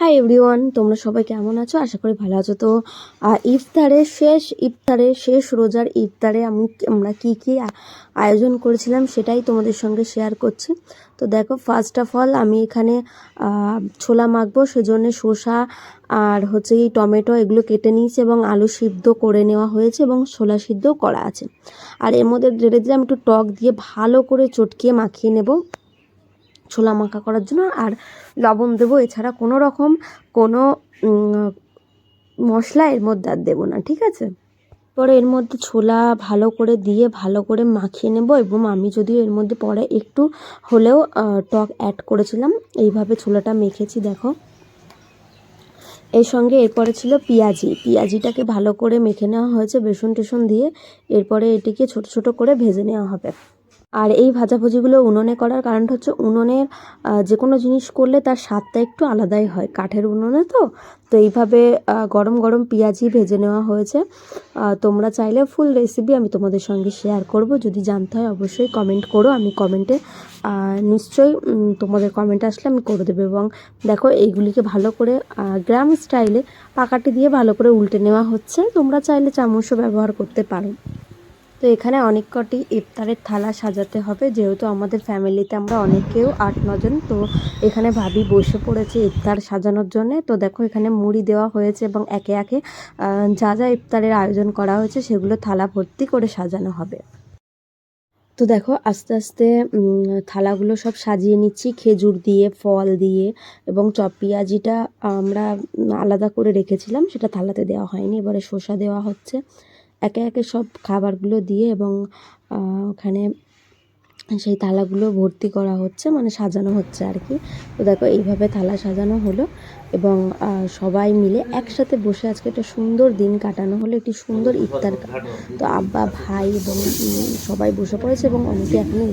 Hi everyone তোমরা সবাই কেমন আছো? আশা করি ভালো আছো। তো ইফতারে শেষ, ইফতারের শেষ রোজার ইফতারে আমি আমরা কি কি আয়োজন করেছিলাম সেটাই তোমাদের সঙ্গে শেয়ার করছি। তো দেখো ফার্স্ট অফ অল আমি এখানে ছোলা মাখবো, সেজন্য শসা আর হচ্ছে এই টমেটো এগুলো কেটে নিয়েছি এবং আলু সিদ্ধ করে নেওয়া হয়েছে এবং ছোলা সিদ্ধ করা আছে। আর এর মধ্যে রেড়ে দিলাম একটু টক দিয়ে ভালো করে চটকিয়ে মাখিয়ে নেব। ছোলা মাখা করার জন্য, আর লবণ দেবো। এছাড়া কোনো রকম কোনো মশলা এর মধ্যে আর দেবো না, ঠিক আছে? পরে এর মধ্যে ছোলা ভালো করে দিয়ে ভালো করে মাখিয়ে নেব, এবং আমি যদিও এর মধ্যে পরে একটু হলেও টক অ্যাড করেছিলাম। এইভাবে ছোলাটা মেখেছি, দেখো। এর সঙ্গে এরপরে ছিল পেঁয়াজি। পেঁয়াজিটাকে ভালো করে মেখে নেওয়া হয়েছে বেসন টেসন দিয়ে। এরপরে এটিকে ছোট ছোট করে ভেজে নেওয়া হবে। আর এই ভাজাভুজিগুলো উনুনে করার কারণটা হচ্ছে উনুনের যে কোনো জিনিস করলে তার স্বাদটা একটু আলাদাই হয়। কাঠের উনুনে তো তো এইভাবে গরম গরম পেঁয়াজি ভেজে নেওয়া হয়েছে। তোমরা চাইলে ফুল রেসিপি আমি তোমাদের সঙ্গে শেয়ার করব। যদি জানতে হয় অবশ্যই কমেন্ট করো, আমি কমেন্টে নিশ্চয়ই তোমাদের কমেন্ট আসলে আমি করে দেবো। এবং দেখো এইগুলিকে ভালো করে গ্রাম স্টাইলে পাকাটি দিয়ে ভালো করে উল্টে নেওয়া হচ্ছে। তোমরা চাইলে চামচও ব্যবহার করতে পারো। তো এখানে অনেক কটি ইফতারের থালা সাজাতে হবে। যেহেতু আমাদের ফ্যামিলিতে আমরা অনেকেও আট নজন তো এখানে ভাবি বসে পড়েছে ইফতার সাজানোর জন্য। তো দেখো এখানে মুড়ি দেওয়া হয়েছে এবং একে একে যা যা ইফতারের আয়োজন করা হয়েছে সেগুলো থালা ভর্তি করে সাজানো হবে। তো দেখো আস্তে আস্তে থালাগুলো সব সাজিয়ে নিচ্ছি। খেজুর দিয়ে, ফল দিয়ে এবং চপ পেঁয়াজিটা আমরা আলাদা করে রেখেছিলাম। সেটা থালাতে দেওয়া হয়নি, এবারে শসা দেওয়া হচ্ছে। একে একে সব খাবারগুলো দিয়ে এবং ওখানে সেই থালাগুলো ভর্তি করা হচ্ছে মানে সাজানো হচ্ছে আর কি তো দেখো এইভাবে থালা সাজানো হলো এবং সবাই মিলে একসাথে বসে আজকে একটা সুন্দর দিন কাটানো হলো, একটি সুন্দর ইফতার তো আব্বা, ভাই এবং সবাই বসে পড়েছে এবং অনেকে এখনও